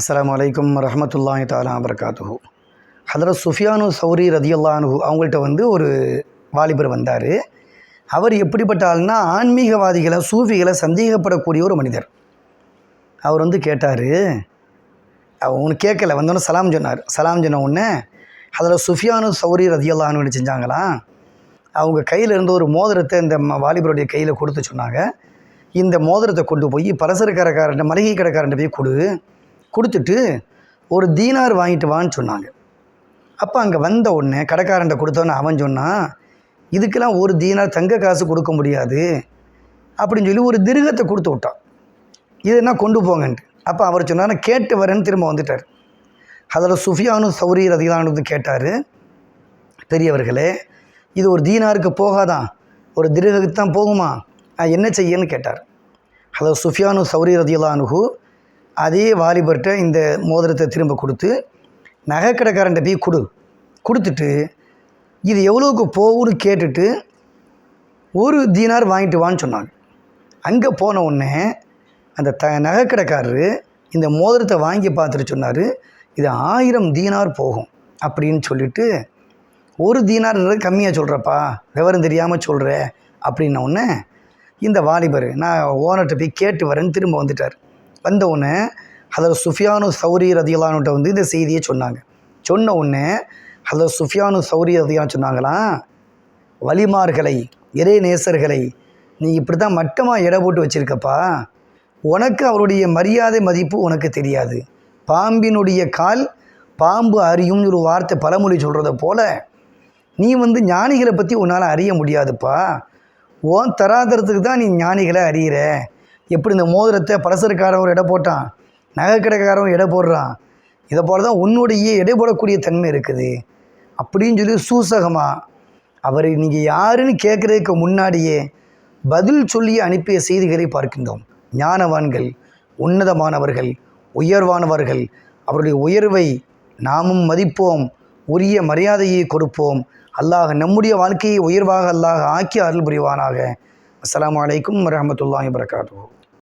அஸ்லாம் அலைக்கும் ரஹமத்துல்லாஹி தாலா வரகாத்துஹு ஹதரத் சுஃபியானு சௌரி ரதியுல்லானு அவங்கள்ட்ட வந்து ஒரு வாலிபர் வந்தார். அவர் எப்படிப்பட்ட ஆள்னா ஆன்மீகவாதிகளை சூஃபிகளை சந்தேகப்படக்கூடிய ஒரு மனிதர். அவர் வந்து கேட்டார் அவனு கேட்கல வந்தோடனே சலாம் சொன்னார். சலாம் சொன்ன உடனே அதில் சுஃபியானு சௌரி ரதியல்லான்னு செஞ்சாங்களாம் அவங்க கையில் இருந்த ஒரு மோதிரத்தை இந்த வாலிபருடைய கையில் கொடுத்து சொன்னாங்க. இந்த மோதிரத்தை கொண்டு போய் பலசர கடைக்காரன் மளிகை கடைக்காரன் போய் கொடு. கொடுத்துட்டு ஒரு தீனார் வாங்கிட்டு வான்னு சொன்னாங்க. அப்போ அங்கே வந்த உடனே கடைக்காரன்ட்ட கொடுத்தோன்னு அவன் சொன்னான் இதுக்கெல்லாம் ஒரு தீனார் தங்க காசு கொடுக்க முடியாது அப்படின்னு சொல்லி ஒரு திருகத்தை கொடுத்து விட்டான். இது என்ன கொண்டு போங்கன்ட்டு. அப்போ அவர் சொன்னார் கேட்டு வரேன்னு திரும்ப வந்துட்டார். அதில் சுஃபியானும் சௌரி ரதிலானது கேட்டார் பெரியவர்களே இது ஒரு தீனாருக்கு போகாதான் ஒரு திருகத்துக்கு தான் போகுமா? என்ன செய்யன்னு கேட்டார். அதில் சுஃபியானு சௌரி ரதிலானுகு அதே வாலிபர்கிட்ட இந்த மோதிரத்தை திரும்ப கொடுத்து நகைக்கடைக்காரன்ட்ட போய் கொடு. கொடுத்துட்டு இது எவ்வளோக்கு போகும்னு கேட்டுட்டு ஒரு தீனார் வாங்கிட்டு வான்னு சொன்னாங்க. அங்கே போன உடனே அந்த த நகைக்கடைக்காரரு இந்த மோதிரத்தை வாங்கி பார்த்துட்டு சொன்னார் இது ஆயிரம் தீனார் போகும் அப்படின்னு சொல்லிட்டு ஒரு தீனார்ன்றது கம்மியாக சொல்கிறப்பா விவரம் தெரியாமல் சொல்கிற அப்படின்ன உடனே இந்த வாலிபர் நான் ஓனர்கிட்ட போய் கேட்டு வரேன்னு திரும்ப வந்துட்டார். வந்த உடனே அதில் சுஃபியானு சௌரி ரதியலானுட்ட வந்து இந்த செய்தியை சொன்னாங்க. சொன்ன உடனே அதில் சுஃபியானு சௌரி ரதியான்னு சொன்னாங்களாம் வலிமார்களை இறை நேசர்களை நீ இப்படி தான் மட்டமாக எடை போட்டு வச்சுருக்கப்பா. உனக்கு அவருடைய மரியாதை மதிப்பு உனக்கு தெரியாது. பாம்பினுடைய கால் பாம்பு அறியும்னு ஒரு வார்த்தை பழமொழி சொல்கிறத போல் நீ வந்து ஞானிகளை பற்றி உன்னால் அறிய முடியாதுப்பா. ஓன் தராதரத்துக்கு தான் நீ ஞானிகளை அறியிற. எப்படி இந்த மோதிரத்தை பலசருக்காரன் ஒரு எடை போட்டான்? நகைக்கடைக்காரன் ஒரு எடை போடுறான். இதை போல தான் உன்னுடைய எடை போடக்கூடிய தன்மை இருக்குது. அப்படின்னு சொல்லி சூசகமாக அவர் நீங்கள் யாருன்னு கேட்குறதுக்கு முன்னாடியே பதில் சொல்லி அனுப்பிய செய்திகளை பார்க்கின்றோம். ஞானவான்கள் உன்னதமானவர்கள் உயர்வானவர்கள் அவருடைய உயர்வை நாமும் மதிப்போம் உரிய மரியாதையை கொடுப்போம். அல்லாஹ் நம்முடைய வாழ்க்கையை உயர்வாக அல்லாஹ் ஆக்கி அருள் புரிவானாக. அஸ்லாம் வலைக்கம் வரமத்துல்லாஹி வரகாத்து